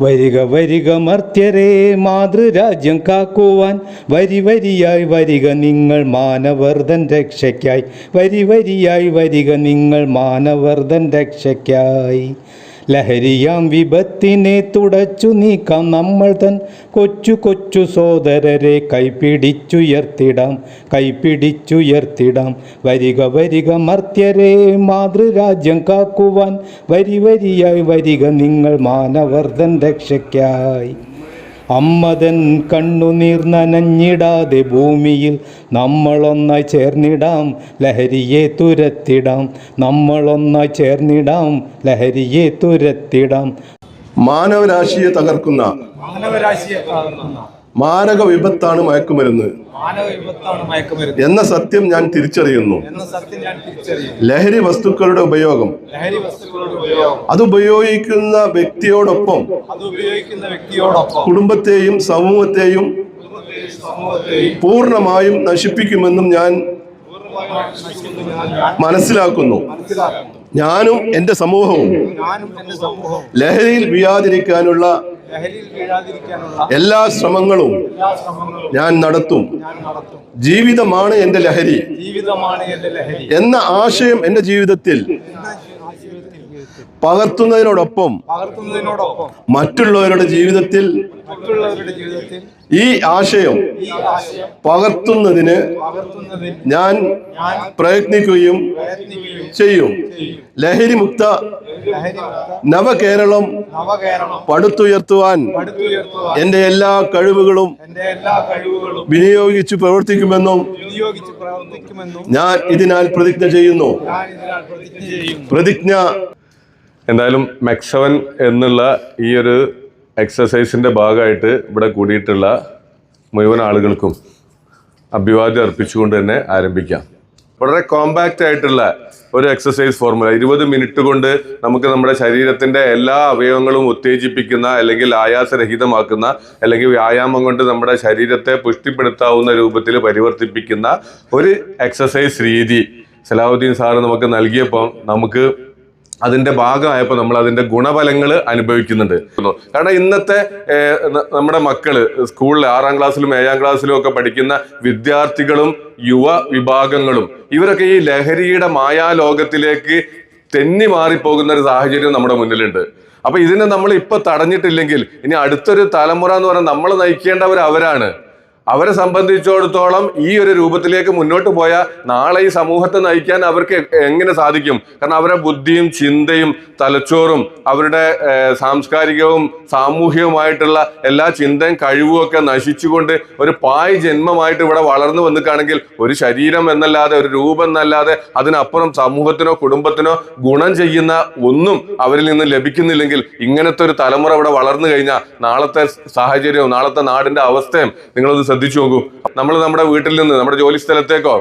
വരിക വരിക മർത്യരെ മാതൃരാജ്യം കാക്കുവാൻ. വരി വരിയായി വരിക നിങ്ങൾ മാനവർദ്ധൻ രക്ഷയ്ക്കായി. വരി വരിയായി വരിക നിങ്ങൾ മാനവർദ്ധൻ രക്ഷയ്ക്കായി. ലഹരിയാം വിപത്തിനെ തുടച്ചു നീക്കാം നമ്മൾ തൻ. കൊച്ചു കൊച്ചു സോദരരെ കൈപിടിച്ചുയർത്തിടാം കൈപിടിച്ചുയർത്തിടാം. വരിക വരിക മർത്യരെ മാതൃരാജ്യം കാക്കുവാൻ. വരി വരിയായി വരിക നിങ്ങൾ മാനവർദ്ധൻ രക്ഷയ്ക്കായി. അമ്മതൻ കണ്ണുനീർ നനഞ്ഞിടാതെ ഭൂമിയിൽ നമ്മളൊന്നായി ചേർന്നിടാം ലഹരിയെ തുരത്തിടാം. നമ്മളൊന്നായി ചേർന്നിടാം ലഹരിയെ തുരത്തിടാം. മാനവരാശിയെ തകർക്കുന്ന മാനവരാശിയെ കാണുന്ന മാരക വിപത്താണ് മയക്കുമരുന്ന്. എന്ന സത്യം ഞാൻ തിരിച്ചറിയുന്നു. ലഹരി വസ്തുക്കളുടെ ഉപയോഗം. അത് ഉപയോഗിക്കുന്ന വ്യക്തിയോടൊപ്പം കുടുംബത്തെയും സമൂഹത്തെയും പൂർണമായും പൂർണമായും നശിപ്പിക്കുമെന്നും ഞാൻ മനസ്സിലാക്കുന്നു. ഞാനും എന്റെ സമൂഹവും എന്റെ സമൂഹവും ലഹരിയിൽ വീഴാതിരിക്കാനുള്ള എല്ലാ ശ്രമങ്ങളും ഞാൻ നടത്തും. ജീവിതമാണ് എന്റെ ലഹരി. ജീവിതമാണ് എന്റെ ലഹരി. എന്ന ആശയം എന്റെ ജീവിതത്തിൽ പകർത്തുന്നതിനോടൊപ്പം മറ്റുള്ളവരുടെ ജീവിതത്തിൽ ഈ ആശയം പകർത്തുന്നതിന് ഞാൻ പ്രയത്നിക്കുകയും ചെയ്യും. ലഹരി മുക്ത നവകേരളം പടുത്തുയർത്തുവാൻ എന്റെ എല്ലാ കഴിവുകളും എന്റെ എല്ലാ കഴിവുകളും വിനിയോഗിച്ച് പ്രവർത്തിക്കുമെന്നും ഞാൻ ഇതിനാൽ പ്രതിജ്ഞ ചെയ്യുന്നു. പ്രതിജ്ഞ എന്തായാലും മെക്സവൻ എന്നുള്ള ഈ ഒരു എക്സസൈസിന്റെ ഭാഗമായിട്ട് ഇവിടെ കൂടിയിട്ടുള്ള മുഴുവൻ ആളുകൾക്കും അഭിവാദ്യം അർപ്പിച്ചുകൊണ്ട് തന്നെ ആരംഭിക്കാം. വളരെ കോമ്പാക്റ്റ് ആയിട്ടുള്ള ഒരു എക്സസൈസ് ഫോർമുല ഇരുപത് മിനിറ്റ് കൊണ്ട് നമുക്ക് നമ്മുടെ ശരീരത്തിന്റെ എല്ലാ അവയവങ്ങളും ഉത്തേജിപ്പിക്കുന്ന അല്ലെങ്കിൽ ആയാസരഹിതമാക്കുന്ന അല്ലെങ്കിൽ വ്യായാമം കൊണ്ട് നമ്മുടെ ശരീരത്തെ പുഷ്ടിപ്പെടുത്താവുന്ന രൂപത്തിൽ പരിവർത്തിപ്പിക്കുന്ന ഒരു എക്സസൈസ് രീതി സലാഹുദ്ദീൻ സാറ് നമുക്ക് നൽകിയപ്പോൾ നമുക്ക് അതിന്റെ ഭാഗമായപ്പോൾ നമ്മൾ അതിന്റെ ഗുണഫലങ്ങൾ അനുഭവിക്കുന്നുണ്ട്. കാരണം ഇന്നത്തെ നമ്മുടെ മക്കൾ സ്കൂളിൽ ആറാം ക്ലാസ്സിലും ഏഴാം ക്ലാസ്സിലും ഒക്കെ പഠിക്കുന്ന വിദ്യാർത്ഥികളും യുവ വിഭാഗങ്ങളും ഇവരൊക്കെ ഈ ലഹരിയുടെ മായാലോകത്തിലേക്ക് തെന്നി മാറിപ്പോകുന്ന ഒരു സാഹചര്യം നമ്മുടെ മുന്നിലുണ്ട്. അപ്പൊ ഇതിനെ നമ്മൾ ഇപ്പൊ തടഞ്ഞിട്ടില്ലെങ്കിൽ ഇനി അടുത്തൊരു തലമുറ എന്ന് പറഞ്ഞാൽ നമ്മൾ നയിക്കേണ്ടവർ അവരാണ് അവരെ സംബന്ധിച്ചിടത്തോളം ഈ ഒരു രൂപത്തിലേക്ക് മുന്നോട്ട് പോയാൽ നാളെ ഈ സമൂഹത്തെ നയിക്കാൻ അവർക്ക് എങ്ങനെ സാധിക്കും? കാരണം അവരുടെ ബുദ്ധിയും ചിന്തയും തലച്ചോറും അവരുടെ സാംസ്കാരികവും സാമൂഹികവുമായിട്ടുള്ള എല്ലാ ചിന്തയും കഴിവും ഒക്കെ നശിച്ചുകൊണ്ട് ഒരു പായ് ജന്മമായിട്ട് ഇവിടെ വളർന്നു വന്നിക്കാണെങ്കിൽ ഒരു ശരീരം എന്നല്ലാതെ ഒരു രൂപം എന്നല്ലാതെ അതിനപ്പുറം സമൂഹത്തിനോ കുടുംബത്തിനോ ഗുണം ചെയ്യുന്ന ഒന്നും അവരിൽ നിന്ന് ലഭിക്കുന്നില്ലെങ്കിൽ ഇങ്ങനത്തെ ഒരു തലമുറ ഇവിടെ വളർന്നു കഴിഞ്ഞാൽ നാളത്തെ സാഹചര്യവും നാളത്തെ നാടിന്റെ അവസ്ഥയും നിങ്ങളൊന്ന് ശ്രദ്ധിച്ചു നോക്കൂ. നമ്മൾ നമ്മുടെ വീട്ടിൽ നിന്ന് നമ്മുടെ ജോലി സ്ഥലത്തേക്കോ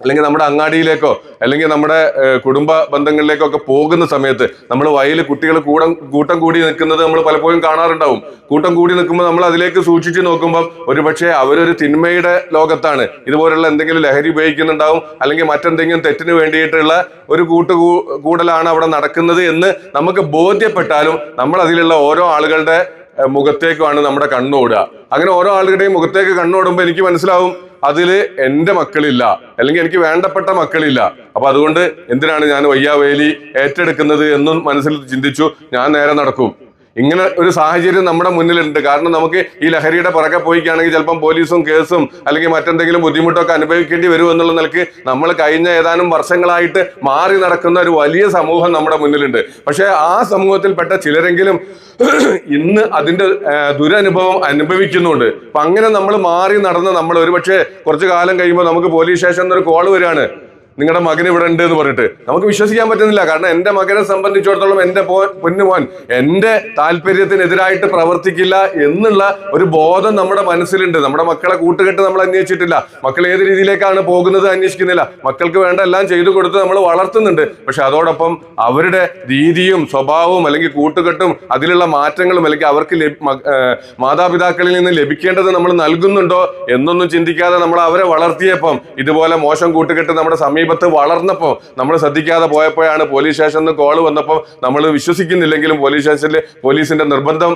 അല്ലെങ്കിൽ നമ്മുടെ അങ്ങാടിയിലേക്കോ അല്ലെങ്കിൽ നമ്മുടെ കുടുംബ ബന്ധങ്ങളിലേക്കോ ഒക്കെ പോകുന്ന സമയത്ത് നമ്മൾ വയലിൽ കുട്ടികൾ കൂടം കൂട്ടം കൂടി നിൽക്കുന്നത് നമ്മൾ പലപ്പോഴും കാണാറുണ്ടാവും. കൂട്ടം കൂടി നിൽക്കുമ്പോൾ നമ്മൾ അതിലേക്ക് സൂക്ഷിച്ചു നോക്കുമ്പോൾ ഒരുപക്ഷെ അവരൊരു തിന്മയുടെ ലോകത്താണ്. ഇതുപോലുള്ള എന്തെങ്കിലും ലഹരി ഉപയോഗിക്കുന്നുണ്ടാവും അല്ലെങ്കിൽ മറ്റെന്തെങ്കിലും തെറ്റിന് വേണ്ടിയിട്ടുള്ള ഒരു കൂട്ടുകൂ കൂടലാണ് അവിടെ നടക്കുന്നത് എന്ന് നമുക്ക് ബോധ്യപ്പെട്ടാലും നമ്മൾ അതിലുള്ള ഓരോ ആളുകളുടെ ഏഹ്, മുഖത്തേക്കാണ് നമ്മുടെ കണ്ണോടുക. അങ്ങനെ ഓരോ ആളുകളുടെയും മുഖത്തേക്ക് കണ്ണോടുമ്പോൾ എനിക്ക് മനസ്സിലാവും അതിൽ എന്റെ മക്കളില്ല അല്ലെങ്കിൽ എനിക്ക് വേണ്ടപ്പെട്ട മക്കളില്ല. അപ്പൊ അതുകൊണ്ട് എന്തിനാണ് ഞാൻ വയ്യാവേലി ഏറ്റെടുക്കുന്നത് എന്നും മനസ്സിൽ ചിന്തിച്ചു ഞാൻ നേരെ നടക്കും. ഇങ്ങനെ ഒരു സാഹചര്യം നമ്മുടെ മുന്നിലുണ്ട്. കാരണം നമുക്ക് ഈ ലഹരിയുടെ പുറകെ പോയിക്കുകയാണെങ്കിൽ ചിലപ്പം പോലീസും കേസും അല്ലെങ്കിൽ മറ്റെന്തെങ്കിലും ബുദ്ധിമുട്ടൊക്കെ അനുഭവിക്കേണ്ടി വരും എന്നുള്ള നിലയ്ക്ക് നമ്മൾ കഴിഞ്ഞ ഏതാനും വർഷങ്ങളായിട്ട് മാറി നടക്കുന്ന ഒരു വലിയ സമൂഹം നമ്മുടെ മുന്നിലുണ്ട്. പക്ഷേ ആ സമൂഹത്തിൽപ്പെട്ട ചിലരെങ്കിലും ഇന്ന് അതിന്റെ ദുരനുഭവം അനുഭവിക്കുന്നുണ്ട്. അപ്പൊ അങ്ങനെ നമ്മൾ മാറി നടന്ന് നമ്മൾ ഒരുപക്ഷെ കുറച്ചു കാലം കഴിയുമ്പോൾ നമുക്ക് പോലീസ് സ്റ്റേഷനിൽ ഒരു കോൾ വരികയാണ്. നിങ്ങളുടെ മകൻ ഇവിടെ ഉണ്ട് എന്ന് പറഞ്ഞിട്ട്. നമുക്ക് വിശ്വസിക്കാൻ പറ്റുന്നില്ല. കാരണം എന്റെ മകനെ സംബന്ധിച്ചിടത്തോളം എന്റെ പൊന്നുമോൻ എന്റെ താല്പര്യത്തിനെതിരായിട്ട് പ്രവർത്തിക്കില്ല എന്നുള്ള ഒരു ബോധം നമ്മുടെ മനസ്സിലുണ്ട്. നമ്മുടെ മക്കളെ കൂട്ടുകെട്ട് നമ്മൾ അന്വേഷിച്ചിട്ടില്ല. മക്കൾ ഏത് രീതിയിലേക്കാണ് പോകുന്നത് അന്വേഷിക്കുന്നില്ല. മക്കൾക്ക് വേണ്ട എല്ലാം ചെയ്തു കൊടുത്ത് നമ്മൾ വളർത്തുന്നുണ്ട്. പക്ഷെ അതോടൊപ്പം അവരുടെ രീതിയും സ്വഭാവവും അല്ലെങ്കിൽ കൂട്ടുകെട്ടും അതിലുള്ള മാറ്റങ്ങളും അല്ലെങ്കിൽ അവർക്ക് മാതാപിതാക്കളിൽ നിന്ന് ലഭിക്കേണ്ടത് നമ്മൾ നൽകുന്നുണ്ടോ എന്നൊന്നും ചിന്തിക്കാതെ നമ്മൾ അവരെ വളർത്തിയപ്പം ഇതുപോലെ മോശം കൂട്ടുകെട്ട് നമ്മുടെ സമീപ വിപത്ത് വളർന്നപ്പോൾ നമ്മൾ ശ്രദ്ധിക്കാതെ പോയപ്പോഴാണ് പോലീസ് സ്റ്റേഷനിൽ നിന്ന് കോൾ വന്നപ്പോൾ നമ്മൾ വിശ്വസിക്കുന്നില്ലെങ്കിലും പോലീസ് സ്റ്റേഷനിൽ പോലീസിന്റെ നിർബന്ധം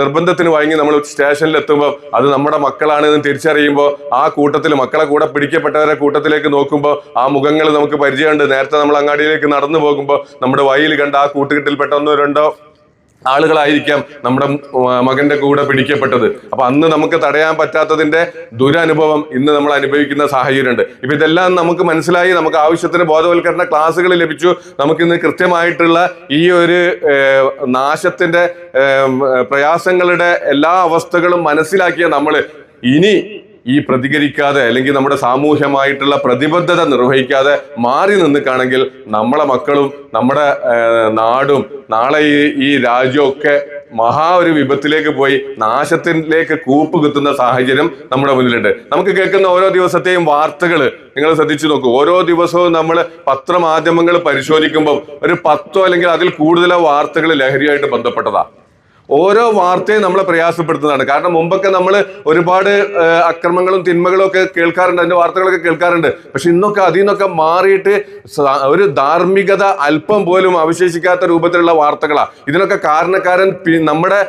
നിർബന്ധത്തിന് വഴങ്ങി നമ്മൾ സ്റ്റേഷനിൽ എത്തുമ്പോൾ അത് നമ്മുടെ മക്കളാണ് എന്ന് തിരിച്ചറിയുമ്പോൾ ആ കൂട്ടത്തിൽ മക്കളെ കൂടെ പിടിക്കപ്പെട്ടവരെ കൂട്ടത്തിലേക്ക് നോക്കുമ്പോൾ ആ മുഖങ്ങൾ നമുക്ക് പരിചയമുണ്ട്. നേരത്തെ നമ്മൾ അങ്ങാടിയിലേക്ക് നടന്നു പോകുമ്പോൾ നമ്മുടെ വഴിയിൽ കണ്ട ആ കൂട്ടുകെട്ടിൽപ്പെട്ട ഒന്നോ രണ്ടോ ആളുകളായിരിക്കാം നമ്മുടെ മകന്റെ കൂടെ പിടിക്കപ്പെട്ടത്. അപ്പൊ അന്ന് നമുക്ക് തടയാൻ പറ്റാത്തതിന്റെ ദുരനുഭവം ഇന്ന് നമ്മൾ അനുഭവിക്കുന്ന സാഹചര്യമുണ്ട്. ഇപ്പൊ ഇതെല്ലാം നമുക്ക് മനസ്സിലായി നമുക്ക് ആവശ്യത്തിന് ബോധവൽക്കരണ ക്ലാസ്സുകൾ ലഭിച്ചു. നമുക്കിന്ന് കൃത്യമായിട്ടുള്ള ഈ ഒരു നാശത്തിന്റെ പ്രയാസങ്ങളുടെ എല്ലാ അവസ്ഥകളും മനസ്സിലാക്കിയ നമ്മൾ ഇനി ഈ പ്രതികരിക്കാതെ അല്ലെങ്കിൽ നമ്മുടെ സാമൂഹ്യമായിട്ടുള്ള പ്രതിബദ്ധത നിർവഹിക്കാതെ മാറി നിന്നുകാണെങ്കിൽ നമ്മളെ മക്കളും നമ്മുടെ നാടും നാളെ ഈ ഈ രാജ്യമൊക്കെ മഹാ ഒരു വിപത്തിലേക്ക് പോയി നാശത്തിലേക്ക് കൂപ്പ് കുത്തുന്ന സാഹചര്യം നമ്മുടെ മുന്നിലുണ്ട്. നമുക്ക് കേൾക്കുന്ന ഓരോ ദിവസത്തെയും വാർത്തകൾ നിങ്ങൾ ശ്രദ്ധിച്ചു നോക്കൂ. ഓരോ ദിവസവും നമ്മൾ പത്രമാധ്യമങ്ങൾ പരിശോധിക്കുമ്പോൾ ഒരു പത്തോ അല്ലെങ്കിൽ അതിൽ കൂടുതലോ വാർത്തകൾ ലഹരിയായിട്ട് ബന്ധപ്പെട്ടതാ. ഓരോ വാർത്തയും നമ്മളെ പ്രയാസപ്പെടുത്തുന്നതാണ്. കാരണം മുമ്പൊക്കെ നമ്മൾ ഒരുപാട് അക്രമങ്ങളും തിന്മകളും ഒക്കെ കേൾക്കാറുണ്ട് അതിന്റെ വാർത്തകളൊക്കെ കേൾക്കാറുണ്ട്. പക്ഷെ ഇന്നൊക്കെ അതിൽ നിന്നൊക്കെ മാറിയിട്ട് ഒരു ധാർമ്മികത അല്പം പോലും അവശേഷിക്കാത്ത രൂപത്തിലുള്ള വാർത്തകളാണ് ഇതിനൊക്കെ കാരണക്കാരൻ നമ്മുടെ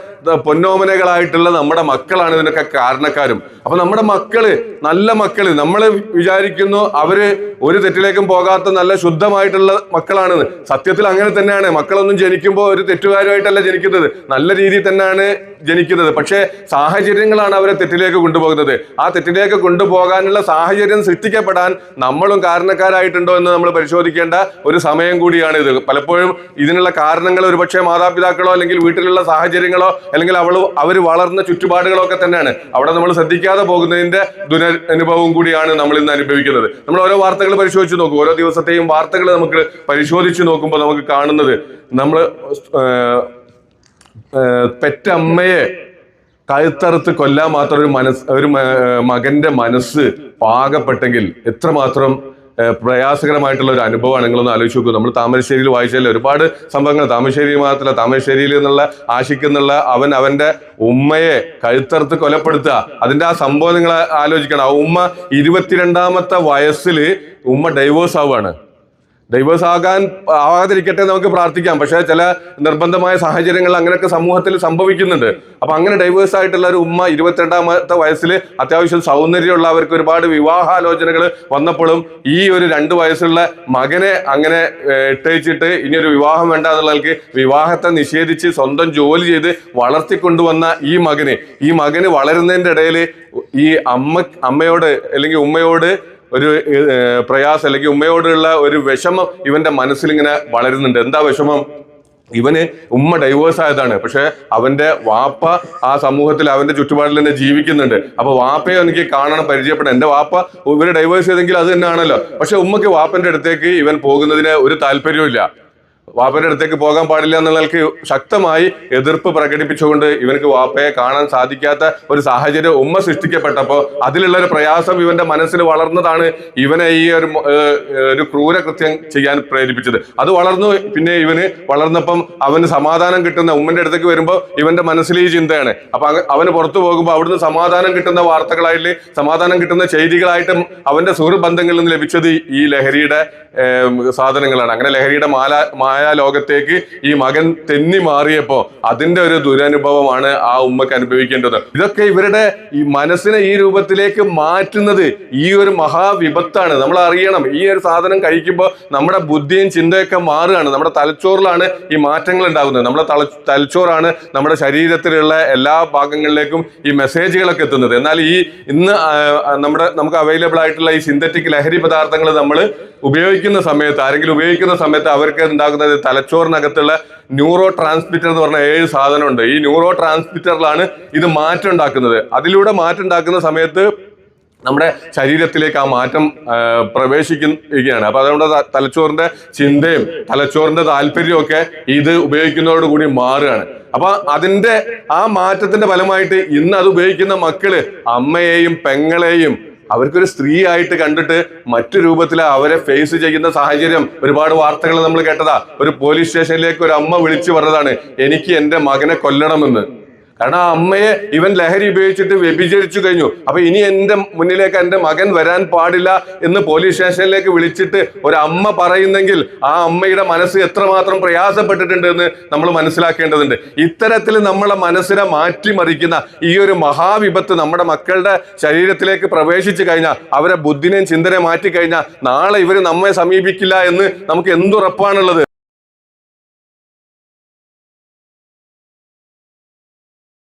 പൊന്നോമനകളായിട്ടുള്ള നമ്മുടെ മക്കളാണ് ഇതിനൊക്കെ കാരണക്കാരും. അപ്പൊ നമ്മുടെ മക്കൾ നല്ല മക്കൾ നമ്മൾ വിചാരിക്കുന്നു അവർ ഒരു തെറ്റിലേക്കും പോകാത്ത നല്ല ശുദ്ധമായിട്ടുള്ള മക്കളാണെന്ന്. സത്യത്തിൽ അങ്ങനെ തന്നെയാണ്. മക്കളൊന്നും ജനിക്കുമ്പോൾ ഒരു തെറ്റുകാരുമായിട്ടല്ല ജനിക്കുന്നത്. നല്ല രീതിയിൽ തന്നെയാണ് ജനിക്കുന്നത്. പക്ഷേ സാഹചര്യങ്ങളാണ് അവരെ തെറ്റിലേക്ക് കൊണ്ടുപോകുന്നത്. ആ തെറ്റിലേക്ക് കൊണ്ടുപോകാനുള്ള സാഹചര്യം സൃഷ്ടിക്കപ്പെടാൻ നമ്മളും കാരണക്കാരായിട്ടുണ്ടോ എന്ന് നമ്മൾ പരിശോധിക്കേണ്ട ഒരു സമയം കൂടിയാണ് ഇത്. പലപ്പോഴും ഇതിനുള്ള കാരണങ്ങൾ ഒരുപക്ഷെ മാതാപിതാക്കളോ അല്ലെങ്കിൽ വീട്ടിലുള്ള സാഹചര്യങ്ങളോ അല്ലെങ്കിൽ അവൾ അവർ വളർന്ന ചുറ്റുപാടുകളോ ഒക്കെ തന്നെയാണ്. അവിടെ നമ്മൾ ശ്രദ്ധിക്കാതെ പോകുന്നതിന്റെ ദുരനുഭവവും കൂടിയാണ് നമ്മൾ ഇന്ന് അനുഭവിക്കുന്നത്. നമ്മൾ ഓരോ വാർത്തകൾ പരിശോധിച്ച് നോക്കും. ഓരോ ദിവസത്തെയും വാർത്തകൾ നമുക്ക് പരിശോധിച്ച് നോക്കുമ്പോൾ നമുക്ക് കാണുന്നത് നമ്മൾ പെറ്റമ്മയെ കഴുത്തറുത്ത് കൊല്ലാൻ മാത്രം ഒരു മനസ് ഒരു മകന്റെ മനസ്സ് പാകപ്പെട്ടെങ്കിൽ എത്രമാത്രം പ്രയാസകരമായിട്ടുള്ള ഒരു അനുഭവമാണ് നിങ്ങളൊന്ന് ആലോചിച്ച് നോക്കൂ. നമ്മൾ താമരശ്ശേരിയിൽ വായിച്ചാൽ ഒരുപാട് സംഭവങ്ങൾ താമരശ്ശേരി മാത്രമല്ല താമരശ്ശേരിയിൽ നിന്നുള്ള ആശിക്കുന്നുള്ള അവൻ അവന്റെ ഉമ്മയെ കഴുത്തറുത്ത് കൊലപ്പെടുത്തുക. അതിന്റെ ആ സംഭവം നിങ്ങൾ ആലോചിക്കണം. ആ ഉമ്മ ഇരുപത്തിരണ്ടാമത്തെ വയസ്സിൽ ഉമ്മ ഡൈവോഴ്സ് ആവുകയാണ്. ഡൈവേഴ്സ് ആകാൻ ആവാതിരിക്കട്ടെ നമുക്ക് പ്രാർത്ഥിക്കാം. പക്ഷേ ചില നിർബന്ധമായ സാഹചര്യങ്ങൾ അങ്ങനെയൊക്കെ സമൂഹത്തിൽ സംഭവിക്കുന്നുണ്ട്. അപ്പൊ അങ്ങനെ ഡൈവേഴ്സ് ആയിട്ടുള്ള ഒരു ഉമ്മ ഇരുപത്തിരണ്ടാമത്തെ വയസ്സിൽ അത്യാവശ്യം സൗന്ദര്യമുള്ള അവർക്ക് ഒരുപാട് വിവാഹാലോചനകൾ വന്നപ്പോഴും ഈ ഒരു രണ്ട് വയസ്സുള്ള മകനെ അങ്ങനെ ഇട്ടയച്ചിട്ട് ഇനി ഒരു വിവാഹം വേണ്ട എന്നുള്ളവർക്ക് വിവാഹത്തെ നിഷേധിച്ച് സ്വന്തം ജോലി ചെയ്ത് വളർത്തിക്കൊണ്ടുവന്ന ഈ മകന്. ഈ മകന് വളരുന്നതിന്റെ ഇടയിൽ ഈ അമ്മ അമ്മയോട് അല്ലെങ്കിൽ ഉമ്മയോട് ഒരു പ്രയാസം അല്ലെങ്കിൽ ഉമ്മയോടുള്ള ഒരു വിഷമം ഇവന്റെ മനസ്സിൽ ഇങ്ങനെ വളരുന്നുണ്ട്. എന്താ വിഷമം? ഇവന് ഉമ്മ ഡൈവേഴ്സ് ആയതാണ്. പക്ഷെ അവന്റെ വാപ്പ ആ സമൂഹത്തിൽ അവന്റെ ചുറ്റുപാടിൽ തന്നെ ജീവിക്കുന്നുണ്ട്. അപ്പൊ വാപ്പയെ എനിക്ക് കാണണം പരിചയപ്പെടണം. എന്റെ വാപ്പ ഇവർ ഡൈവേഴ്സ് ചെയ്തെങ്കിൽ അത് തന്നെയാണല്ലോ. പക്ഷെ ഉമ്മക്ക് വാപ്പന്റെ അടുത്തേക്ക് ഇവൻ പോകുന്നതിന് ഒരു താല്പര്യവും വാപ്പയുടെ അടുത്തേക്ക് പോകാൻ പാടില്ല എന്നുള്ളവർക്ക് ശക്തമായി എതിർപ്പ് പ്രകടിപ്പിച്ചുകൊണ്ട് ഇവനക്ക് വാപ്പയെ കാണാൻ സാധിക്കാത്ത ഒരു സാഹചര്യം ഉമ്മ സൃഷ്ടിക്കപ്പെട്ടപ്പോൾ അതിലുള്ള ഒരു പ്രയാസം ഇവന്റെ മനസ്സിൽ വളർന്നതാണ് ഇവനെ ഈ ഒരു ഒരു ക്രൂര ക്രൂരകൃത്യം ചെയ്യാൻ പ്രേരിപ്പിച്ചത്. അത് വളർന്നു പിന്നെ ഇവന് വളർന്നപ്പം അവന് സമാധാനം കിട്ടുന്ന ഉമ്മന്റെ അടുത്തേക്ക് വരുമ്പോൾ ഇവന്റെ മനസ്സിൽ ഈ ചിന്തയാണ്. അപ്പൊ അവന് പുറത്തു പോകുമ്പോൾ അവിടുന്ന് സമാധാനം കിട്ടുന്ന വാർത്തകളായിട്ട് സമാധാനം കിട്ടുന്ന ചെയ്തികളായിട്ടും അവന്റെ സുഹൃബന്ധങ്ങളിൽ നിന്ന് ലഭിച്ചത് ഈ ലഹരിയുടെ സാധനങ്ങളാണ്. അങ്ങനെ ലഹരിയുടെ മാല മായാ ലോകത്തേക്ക് ഈ മകൻ തെന്നി മാറിയപ്പോ അതിന്റെ ഒരു ദുരനുഭവമാണ് ആ ഉമ്മക്ക് അനുഭവിക്കേണ്ടത്. ഇതൊക്കെ ഇവരുടെ ഈ മനസ്സിനെ ഈ രൂപത്തിലേക്ക് മാറ്റുന്നത് ഈ ഒരു മഹാവിപത്താണ്. നമ്മൾ അറിയണം ഈ ഒരു സാധനം കഴിക്കുമ്പോൾ നമ്മുടെ ബുദ്ധിയും ചിന്തയൊക്കെ മാറുകയാണ്. നമ്മുടെ തലച്ചോറിലാണ് ഈ മാറ്റങ്ങൾ ഉണ്ടാകുന്നത്. നമ്മുടെ തല തലച്ചോറാണ് നമ്മുടെ ശരീരത്തിലുള്ള എല്ലാ ഭാഗങ്ങളിലേക്കും ഈ മെസ്സേജുകളൊക്കെ എത്തുന്നത്. എന്നാൽ ഈ ഇന്ന് നമ്മുടെ നമുക്ക് അവൈലബിൾ ആയിട്ടുള്ള ഈ സിന്തറ്റിക് ലഹരി പദാർത്ഥങ്ങൾ നമ്മൾ ഉപയോഗിക്കുന്ന സമയത്ത് ആരെങ്കിലും ഉപയോഗിക്കുന്ന സമയത്ത് അവർക്ക് ഉണ്ടാകുന്നത് തലച്ചോറിനകത്തുള്ള ന്യൂറോ ട്രാൻസ്മിറ്റർ എന്ന് പറഞ്ഞ ഏഴ് സാധനമുണ്ട്. ഈ ന്യൂറോ ട്രാൻസ്മിറ്ററിലാണ് ഇത് മാറ്റം ഉണ്ടാക്കുന്നത് അതിലൂടെ മാറ്റം ഉണ്ടാക്കുന്ന സമയത്ത് നമ്മുടെ ശരീരത്തിലേക്ക് ആ മാറ്റം പ്രവേശിക്കുകയാണ്. അപ്പൊ അതുകൊണ്ട് തലച്ചോറിന്റെ ചിന്തയും തലച്ചോറിന്റെ താല്പര്യവും ഒക്കെ ഇത് ഉപയോഗിക്കുന്നതോടുകൂടി മാറുകയാണ്. അപ്പൊ അതിന്റെ ആ മാറ്റത്തിന്റെ ഫലമായിട്ട് ഇന്ന് അത് ഉപയോഗിക്കുന്ന മക്കൾ അമ്മയെയും പെങ്ങളെയും അവർക്കൊരു സ്ത്രീ ആയിട്ട് കണ്ടിട്ട് മറ്റു രൂപത്തിൽ അവരെ ഫേസ് ചെയ്യുന്ന സാഹചര്യം. ഒരുപാട് വാർത്തകൾ നമ്മൾ കേട്ടതാ. ഒരു പോലീസ് സ്റ്റേഷനിലേക്ക് ഒരു അമ്മ വിളിച്ചു പറഞ്ഞതാണ് എനിക്ക് എന്റെ മകനെ കൊല്ലണമെന്ന്. കാരണം ആ അമ്മയെ ഇവൻ ലഹരി ഉപയോഗിച്ചിട്ട് വ്യഭിചരിച്ചു കഴിഞ്ഞു. അപ്പൊ ഇനി എന്റെ മുന്നിലേക്ക് എന്റെ മകൻ വരാൻ പാടില്ല എന്ന് പോലീസ് സ്റ്റേഷനിലേക്ക് വിളിച്ചിട്ട് ഒരു അമ്മ പറയുന്നെങ്കിൽ ആ അമ്മയുടെ മനസ്സ് എത്രമാത്രം പ്രയാസപ്പെട്ടിട്ടുണ്ട് എന്ന് നമ്മൾ മനസ്സിലാക്കേണ്ടതുണ്ട്. ഇത്തരത്തിൽ നമ്മളെ മനസ്സിനെ മാറ്റിമറിക്കുന്ന ഈ ഒരു മഹാവിപത്ത് നമ്മുടെ മക്കളുടെ ശരീരത്തിലേക്ക് പ്രവേശിച്ചു കഴിഞ്ഞാൽ അവരെ ബുദ്ധിനെയും ചിന്തനെ മാറ്റി കഴിഞ്ഞാൽ നാളെ ഇവർ നമ്മെ സമീപിക്കില്ല എന്ന് നമുക്ക് എന്തുറപ്പാണുള്ളത്?